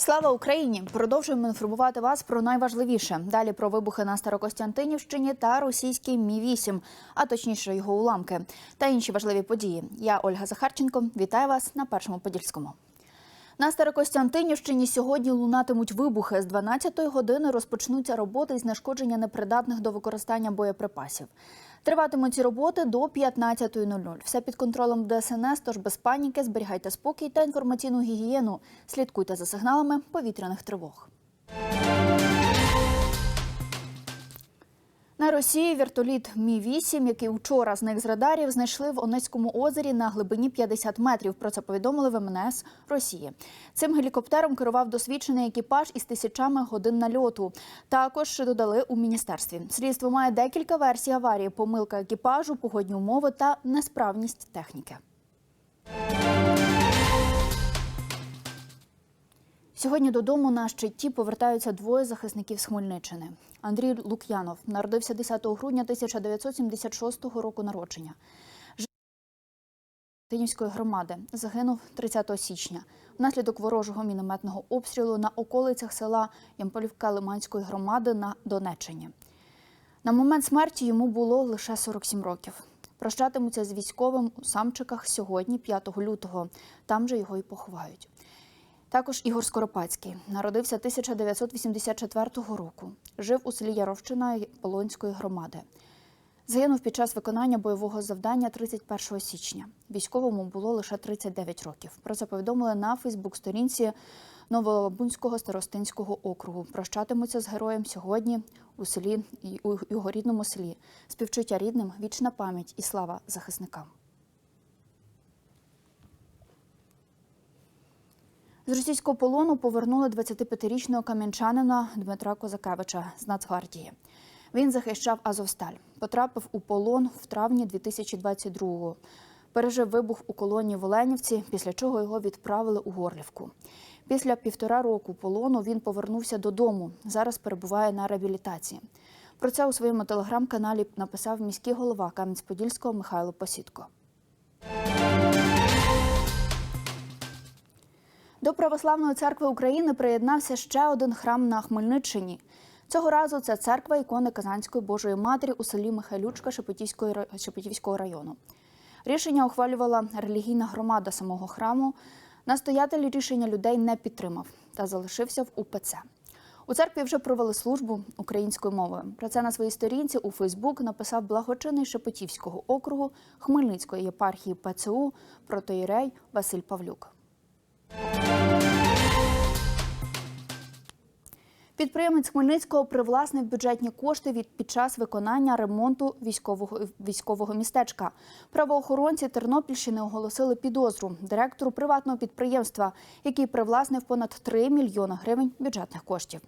Слава Україні! Продовжуємо інформувати вас про найважливіше. Далі про вибухи на Старокостянтинівщині та російський Мі 8 а точніше його уламки та інші важливі події. Я Ольга Захарченко. Вітаю вас на першому подільському. На Старокостянтинівщині сьогодні лунатимуть вибухи. З 12-ї години розпочнуться роботи з знешкодження непридатних до використання боєприпасів. Триватимуть ці роботи до 15.00. Все під контролем ДСНС, тож без паніки зберігайте спокій та інформаційну гігієну. Слідкуйте за сигналами повітряних тривог. Росії вертоліт Мі 8 який вчора зник з радарів, знайшли в Онецькому озері на глибині 50 метрів. Про це повідомили в МНС Росії. Цим гелікоптером керував досвідчений екіпаж із тисячами годин нальоту. Також додали у міністерстві. Слідство має декілька версій аварії: помилка екіпажу, погодні умови та несправність техніки. Сьогодні додому на щиті повертаються двоє захисників з Хмельниччини. Андрій Лук'янов народився 10 грудня 1976 року народження. Тинівської громади загинув 30 січня внаслідок ворожого мінометного обстрілу на околицях села Ямполівка Лиманської громади на Донеччині. На момент смерті йому було лише 47 років. Прощатимуться з військовим у Самчиках сьогодні, 5 лютого. Там же його і поховають. Також Ігор Скоропадський народився 1984 року. Жив у селі Яровщина Полонської громади. Загинув під час виконання бойового завдання 31 січня. Військовому було лише 39 років. Про це повідомили на Фейсбук-сторінці Новолабунського старостинського округу. Прощатимуться з героєм сьогодні у селі у його рідному селі. Співчуття рідним, вічна пам'ять і слава захисникам. З російського полону повернули 25-річного кам'янчанина Дмитра Козакевича з Нацгвардії. Він захищав Азовсталь, потрапив у полон в травні 2022-го. Пережив вибух у колонії в Оленівці, після чого його відправили у Горлівку. Після півтора року полону він повернувся додому. Зараз перебуває на реабілітації. Про це у своєму телеграм-каналі написав міський голова Кам'янець-Подільського Михайло Посідко. До Православної церкви України приєднався ще один храм на Хмельниччині. Цього разу це церква ікони Казанської Божої Матері у селі Михайлючка Шепетівського району. Рішення ухвалювала релігійна громада самого храму. Настоятель рішення людей не підтримав та залишився в УПЦ. У церкві вже провели службу українською мовою. Про це на своїй сторінці у Фейсбук написав благочинний Шепетівського округу Хмельницької єпархії ПЦУ протоїрей Василь Павлюк. Підприємець Хмельницького привласнив бюджетні кошти від під час виконання ремонту військового військового містечка. Правоохоронці Тернопільщини оголосили підозру директору приватного підприємства, який привласнив понад 3 мільйони гривень бюджетних коштів.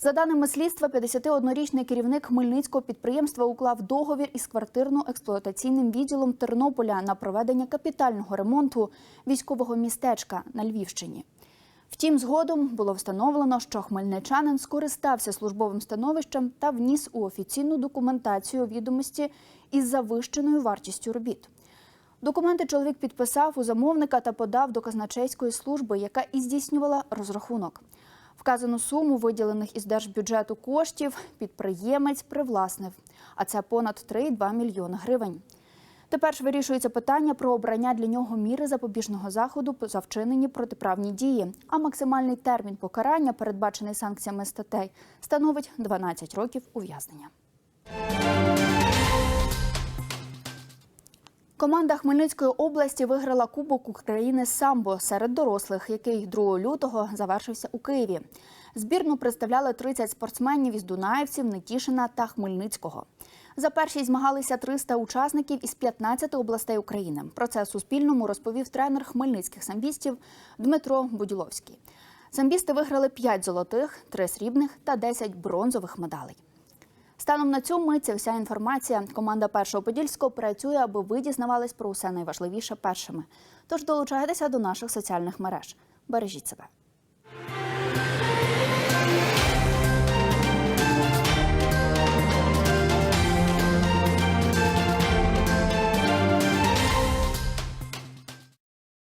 За даними слідства, 51-річний керівник хмельницького підприємства уклав договір із квартирно-експлуатаційним відділом Тернополя на проведення капітального ремонту військового містечка на Львівщині. Втім, згодом було встановлено, що хмельничанин скористався службовим становищем та вніс у офіційну документацію відомості із завищеною вартістю робіт. Документи чоловік підписав у замовника та подав до казначейської служби, яка і здійснювала розрахунок. Вказану суму виділених із держбюджету коштів підприємець привласнив, а це понад 3,2 мільйони гривень. Тепер ж вирішується питання про обрання для нього міри запобіжного заходу за вчинені протиправні дії. А максимальний термін покарання, передбачений санкціями статей, становить 12 років ув'язнення. Команда Хмельницької області виграла Кубок України самбо серед дорослих, який 2 лютого завершився у Києві. Збірну представляли 30 спортсменів із Дунаївців, Нетішина та Хмельницького. За першість змагалися 300 учасників із 15 областей України. Про це Суспільному розповів тренер хмельницьких самбістів Дмитро Буділовський. Самбісти виграли 5 золотих, 3 срібних та 10 бронзових медалей. Станом на цю мить це вся інформація. Команда першого подільського працює, аби ви дізнавались про усе найважливіше першими. Тож долучайтеся до наших соціальних мереж. Бережіть себе.